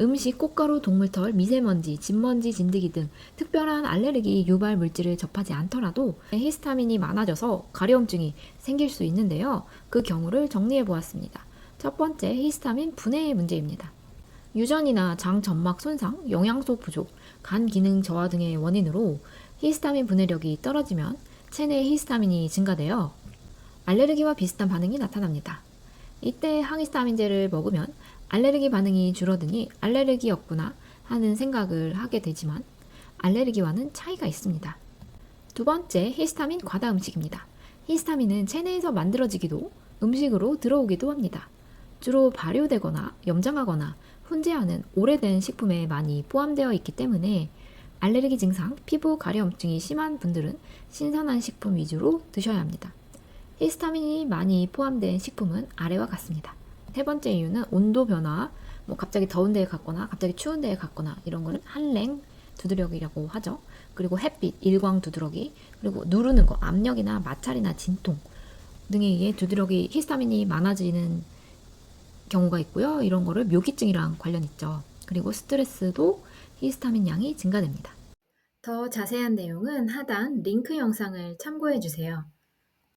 음식, 꽃가루, 동물털, 미세먼지, 진먼지, 진드기 등 특별한 알레르기 유발 물질을 접하지 않더라도 히스타민이 많아져서 가려움증이 생길 수 있는데요. 그 경우를 정리해 보았습니다. 첫 번째, 히스타민 분해의 문제입니다. 유전이나 장 점막 손상, 영양소 부족, 간 기능 저하 등의 원인으로 히스타민 분해력이 떨어지면 체내 히스타민이 증가되어 알레르기와 비슷한 반응이 나타납니다. 이때 항히스타민제를 먹으면 알레르기 반응이 줄어드니 알레르기였구나 하는 생각을 하게 되지만 알레르기와는 차이가 있습니다. 두 번째, 히스타민 과다 음식입니다. 히스타민은 체내에서 만들어지기도 음식으로 들어오기도 합니다. 주로 발효되거나 염장하거나 훈제하는 오래된 식품에 많이 포함되어 있기 때문에 알레르기 증상, 피부 가려움증이 심한 분들은 신선한 식품 위주로 드셔야 합니다. 히스타민이 많이 포함된 식품은 아래와 같습니다. 세 번째 이유는 온도 변화, 뭐 갑자기 더운 데에 갔거나 갑자기 추운 데에 갔거나 이런 거는 한랭 두드러기라고 하죠. 그리고 햇빛, 일광 두드러기, 그리고 누르는 거, 압력이나 마찰이나 진통 등에 의해 두드러기 히스타민이 많아지는 경우가 있고요. 이런 거를 묘기증이랑 관련 있죠. 그리고 스트레스도 히스타민 양이 증가됩니다. 더 자세한 내용은 하단 링크 영상을 참고해 주세요.